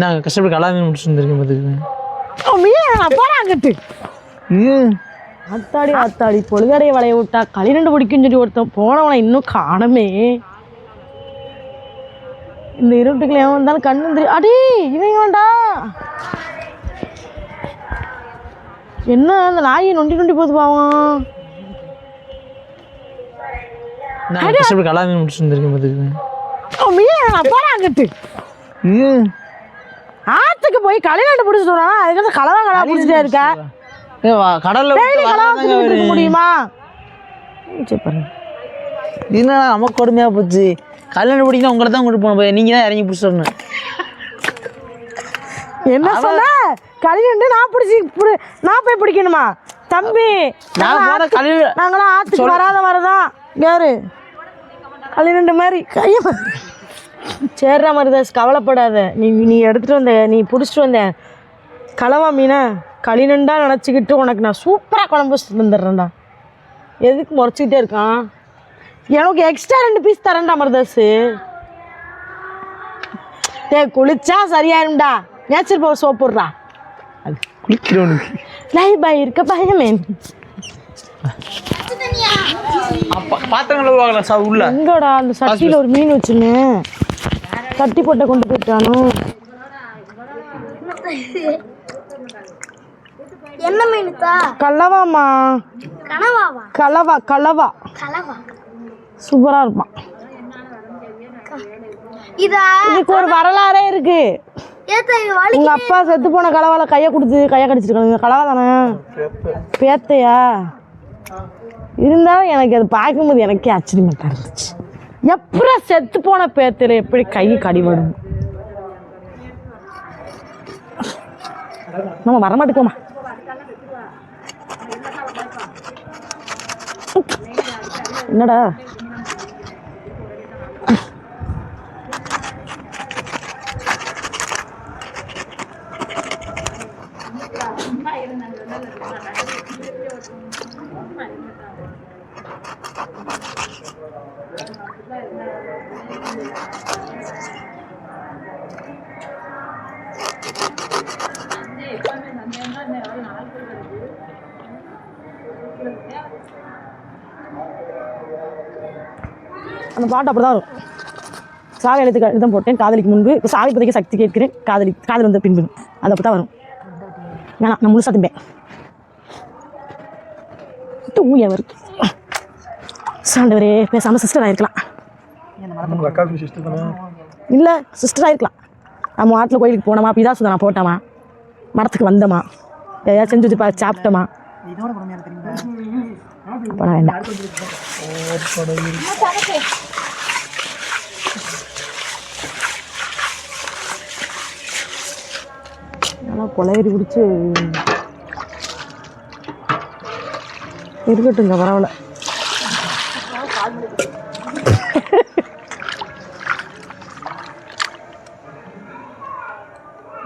நாங்கள் கஷ்டப்பட்டு கலாமே முடிச்சு வந்துருக்கேன் பார்த்துக்குங்க போறாங்கட்டு அத்தாடி அத்தாடி பொழுதடைய வளைய விட்டா களிநண்டு பிடிக்குன்னு சொல்லி ஒருத்தன் போனவனை இன்னும் காணமே. இந்த இருட்டுக்குள்ள எவன் வந்தாலும் கண்ணு தெரியும் அடி இவன் வேண்டா என்ன அந்த நாயை நொண்டி நொண்டி போகுது பாவம். கஷ்டப்பட்டு கலாமே முடிச்சு வந்துருக்கேன் பார்த்துக்குங்க போறாங்கட்டு ஆத்துக்கு போய் களிநண்டு பிடிச்சிட்டு வரான்? அதுக்கு கலவா கலவா பிடிச்சிட்டே இருக்கா? கடலில் டெய்லி கலவா இருக்க முடியுமா? சரி பாருங்க என்ன நமக்கு கொடுமையாக போச்சு? கல்யாணம் பிடிக்கணும் உங்களை தான் கொண்டு போகணும் நீங்கள் தான் இறங்கி பிடிச்சி வரணும். என்ன சொன்ன? களிநண்டு நான் பிடிச்சி பிடி- நான் போய் பிடிக்கணுமா? தம்பி கல்யாணம் நாங்களாம் ஆத்துக்கு வராத வரதான் யாரு? களிநண்டு மாதிரி. கைய சேர்றா மருதாஸ் கவலைப்படாத. நீ நீ எடுத்துட்டு வந்த நீ பிடிச்சிட்டு வந்த கலவா மீனை களிநண்டா நினச்சிக்கிட்டு உனக்கு நான் சூப்பராக குழம்பு வச்சுட்டு வந்துடுறேன்டா. எதுக்கு முறைச்சிக்கிட்டே இருக்கான்? எனக்கு எக்ஸ்ட்ரா ரெண்டு பீஸ் தரேன்டா மருதாஸு. டே குளிச்சா சரியாயிரும்டா. நேச்சர் பவர் சோப்புடுறா அது குளிக்கிறவனுக்கு லை பாய் இருக்க பயமே சார் உள்ள? எங்கடா அந்த சட்டியில் ஒரு மீன் வச்சுருந்தேன் சட்டி போட்ட கொண்டு போயிட்டானோ? என்ன மீனுத்தா கலவாம்மா. கனவாவா கலவா கலவா. கலவா. சூப்பராக இருப்பான். இதா இதுக்கு ஒரு வரலாறே இருக்கு. உங்க அப்பா செத்து போன கலவால கையை கொடுத்து கையை கடிச்சிருக்காங்க கலவா தானே? பேத்தையா? இருந்தாலும் எனக்கு அது பார்க்கும்போது எனக்கே ஆச்சரியமாட்டா இருந்துச்சு. எப்படா செத்து போன பேத்தையில எப்படி கை கடிபடும் நம்ம வரமாட்டுக்கோமா என்னடா? அந்த பாட்டு அப்படி தான் வரும். சாவி எழுத்து எழுதம் போட்டேன். காதலிக்கு முன்பு. இப்போ சாவி பதைக்க சக்தி கேட்கிறேன். காதலி காதல் வந்த பின்பு. அது அப்படி தான் வரும். வேணாம் நான் முழுசா திம்பேன். தூய வருது சாண்டவரே பேசாமல் சிஸ்டர் ஆயிருக்கலாம். இல்லை சிஸ்டர் ஆயிருக்கலாம். நம்ம ஆட்டில் கோயிலுக்கு போனோமா? பிதா சுதனா போட்டோமா? மரத்துக்கு வந்தோமா? எதையாவது செஞ்சு வச்சு சாப்பிட்டோமா? அப்போ வேண்டாம். ஆனால் கொலையறி பிடிச்சி இருக்கட்டுங்க பரவாயில்ல.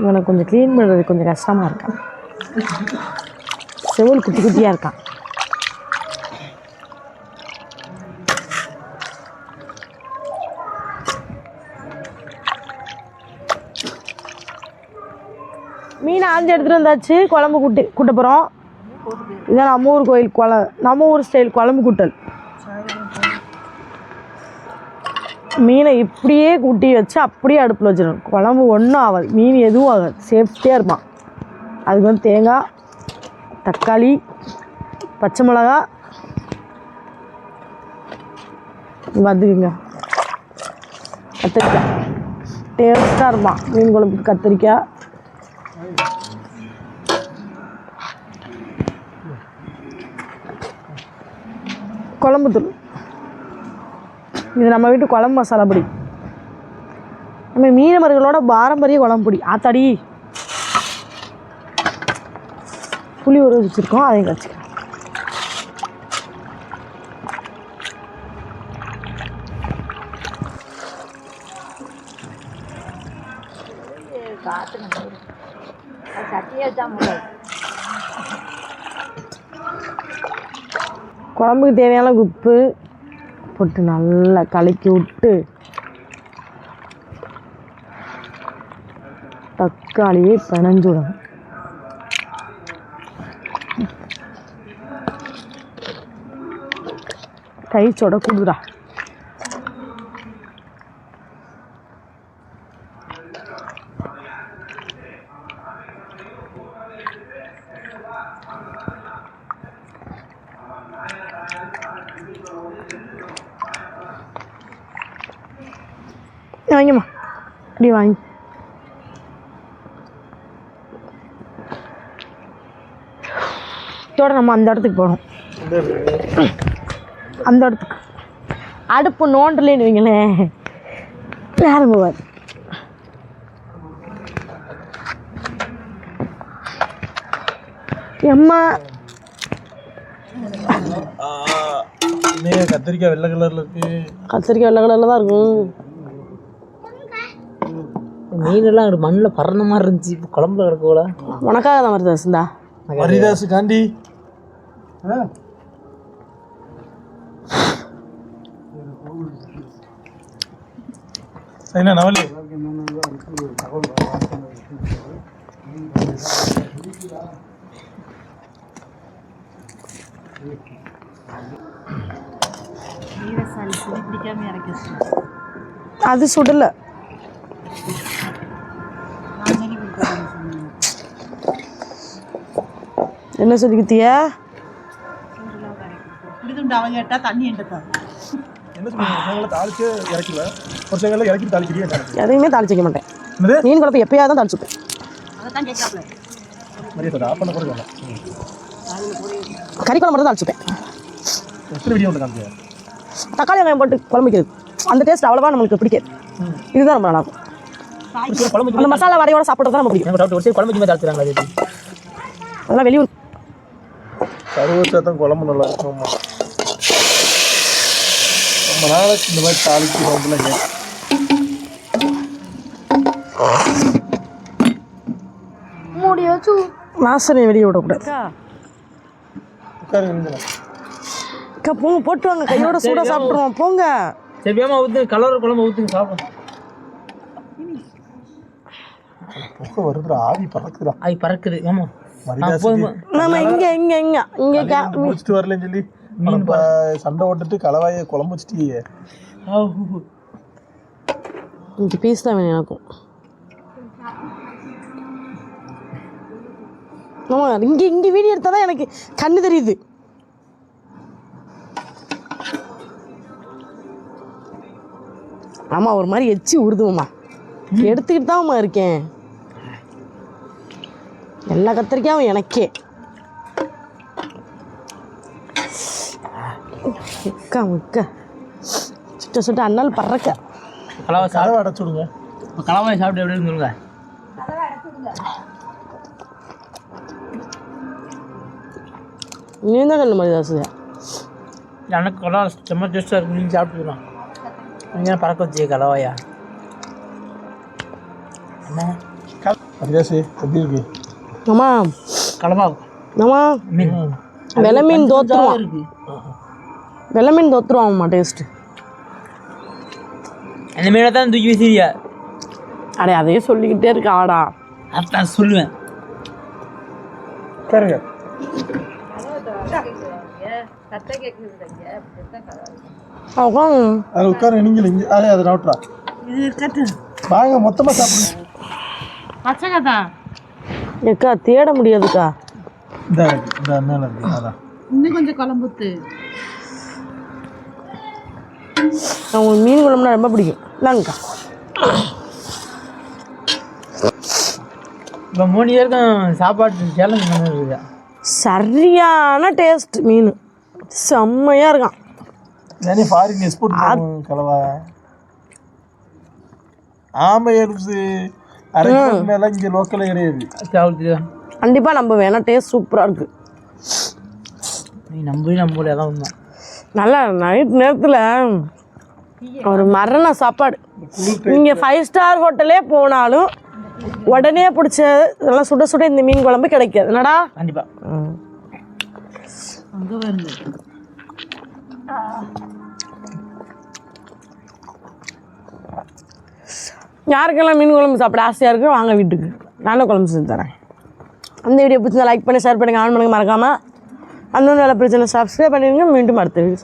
இவனை கொஞ்சம் க்ளீன் பண்ணுறது கொஞ்சம் கஷ்டமாக இருக்கான் செவல் குட்டி குட்டியாக இருக்கான் மீன் ஆஞ்சு எடுத்துகிட்டு வந்தாச்சு குழம்பு கூட்டி கூட்ட போகிறோம் இதான் நம்ம ஊர் கோயில் குழ நம்ம ஊர் ஸ்டைல் குழம்பு கூட்டல். மீனை இப்படியே கூட்டி வச்சு அப்படியே அடுப்பில் வச்சிடணும். குழம்பு ஒன்றும் ஆகாது. மீன் எதுவும் ஆகாது. சேஃப்டியாக இருப்பான். அதுக்கு வந்து தேங்காய் தக்காளி பச்சை மிளகா வந்துக்குங்க. கத்திரிக்காய். டேஸ்ட்டாக இருப்பான். மீன் குழம்புக்கு கத்திரிக்காய். குழம்பு தூள். இது நம்ம வீட்டு குழம்பு மசாலா பொடி. நம்ம மீனவர்களோட பாரம்பரிய குழம்பு பொடி. ஆத்தாடி. புளி ஊற வச்சுருக்கோம் அதையும் வச்சுக்கிறேன் குழம்புக்கு தேவையான உப்பு போட்டு நல்லா கலக்கி விட்டு தக்காளியை பிணைஞ்சு விடணும். கை சொட வாங்கிம்மா அப்படி வாங்கி இதோட நம்ம அந்த இடத்துக்கு போகணும். அந்த இடத்துக்கு. அடுப்பு நோண்டலேன்னு வைங்களேன். வேலை போவார் எம்மா. கத்திரிக்காய் வெள்ளை கலர்ல இருக்கு. கத்திரிக்காய் வெள்ளை கலரில் தான் இருக்கும் மீனெல்லாம் ஒரு மண்ணில் பறந்த மாதிரி இருந்துச்சு. இப்போ குழம்புல கிடக்கூல. உனக்காக தான் வருது சிந்தா ஹரிதாஸ் காண்டி சரிண்ணா நவலி. அது சுடலை. இறக்கி தாளிக்கிறீங்க எதையுமே தாளிச்சிக்க மாட்டேன். என்னது? மீன் குழம்பு எப்பயாவது தான் தாளிச்சுப்பேன். கறி குழம்பு மட்டும் தாளிச்சுப்பேன். தக்காளி வெங்காயம் போட்டு குழம்பு வைக்கிறது. அந்த டேஸ்ட் அவ்வளோவா நம்மளுக்கு பிடிக்காது. இதுதான் ரொம்ப நல்லாயிருக்கும். குழம்பு அந்த மசாலா வரையோட சாப்பிட்றது தான் நம்ம பிடிக்கும். எனக்கு டவுட் ஒரு சைடு குழம்பு வச்சு தாச்சுறாங்க அது அதெல்லாம் வெளியூர் தான் குழம்பு நல்லா இருக்கும் ஆமா. ரொம்ப நாளைக்கு இந்த மாதிரி மூடி வச்சு வாசனை வெளியே விடக்கூடாது. உட்காருங்க. அக்கா போங்க போட்டு வாங்க. கையோட சூடாக சாப்பிட்ருவோம் போங்க. சரி வேமா ஊற்று கலர் குழம்பு ஊற்றுங்க சாப்பிடும் புகை வருதுடா ஆவி பறக்குதுடா. அது பறக்குது. ஆமாம் நம்ம இங்கே இங்கே இங்கே இங்கே முடிச்சுட்டு வரலன்னு சொல்லி மீன் சண்டை ஓட்டுட்டு கலவாய குழம்பு வச்சுட்டீங்க இங்கே பீஸ் தான் வேணும் எனக்கும். ஆமாம் இங்கே இங்கே வீடியோ எடுத்தால் தான் எனக்கு கண்ணு தெரியுது. ஆமாம் ஒரு மாதிரி எச்சி உருதுமாம்மா எடுத்துக்கிட்டு தான்மா இருக்கேன். எல்லா கத்திரிக்காயும் எனக்கே. முக்கா முக்கா சுட்ட சுட்ட அண்ணால் பறக்க. கலவை சாப்பிட்டு கதவை அடைச்சு விடுங்க. கலவாய் சாப்பிட்டு எப்படி இருக்குன்னு சொல்லுங்க. நீ தான் கண்ணு மாதிரி தாசுதா எனக்கு கலவை செம்ம டேஸ்ட்டாக இருக்கு. நீங்கள் சாப்பிட்டுக்கலாம் நீங்கள் பறக்க வச்சு கலவாயா. என்ன? மரியாசி எப்படி இருக்கு? அம்மா கலவா அம்மா மீன். வெலை மீன் தோத்துருவான். இருக்கு. வெலை மீன் தோத்துருவான் அம்மா டேஸ்ட்டு அந்த மீனை தான் தூக்கி வீசிறியா அடே அதையே சொல்லிக்கிட்டே இருக்க ஆடா. அதான் சொல்லுவேன். உட்காருங்க அவன் அதில் உட்காருங்க நீங்கள் இங்கே அதே அதை நோட்டுறா வாங்க மொத்தமாக சாப்பிடுங்க. ஏக்கா தேட முடியாதுக்கா. மேலே இருக்கு அதான் அவங்களுக்கு மீன் குழம்புனா ரொம்ப பிடிக்கும். இந்தாங்கக்கா. இப்போ மூணு பேருக்கும் சாப்பாடு சேலஞ்ச் பண்ணிருக்கா. சரியான டேஸ்ட் மீன். செம்மையாக இருக்கான். நானே ஃபாரின் எக்ஸ்போர்ட் கலவா. ஆமை எருசு அரை கிலோ மேலே இங்கே லோக்கலே கிடையாது சாப்பிட்டு கண்டிப்பாக நம்ம வேணா டேஸ்ட் சூப்பராக இருக்குது நீ நம்பி நம்பல அதான் உண்மை. நல்லா நைட் நேரத்தில் ஒரு மரண சாப்பாடு. நீங்கள் ஃபைவ் ஸ்டார் ஹோட்டலே போனாலும் உடனே பிடிச்ச நல்லா சுட சுட இந்த மீன் குழம்பு கிடைக்காது. என்னடா? கண்டிப்பாக ம். யாருக்கெல்லாம் மீன் குழம்பு சாப்பிட ஆசையாக இருக்கோ வாங்க வீட்டுக்கு. நானும் குழம்பு செஞ்சு தரேன். அந்த வீடியோ பிடிச்சா லைக் பண்ணி ஷேர் பண்ணுங்க ஆன் பண்ணுங்க மறக்காமல் அந்த நல்ல பிரச்சனை சப்ஸ்கிரைப் பண்ணிடுங்க மீண்டும் அடுத்த வீடியோ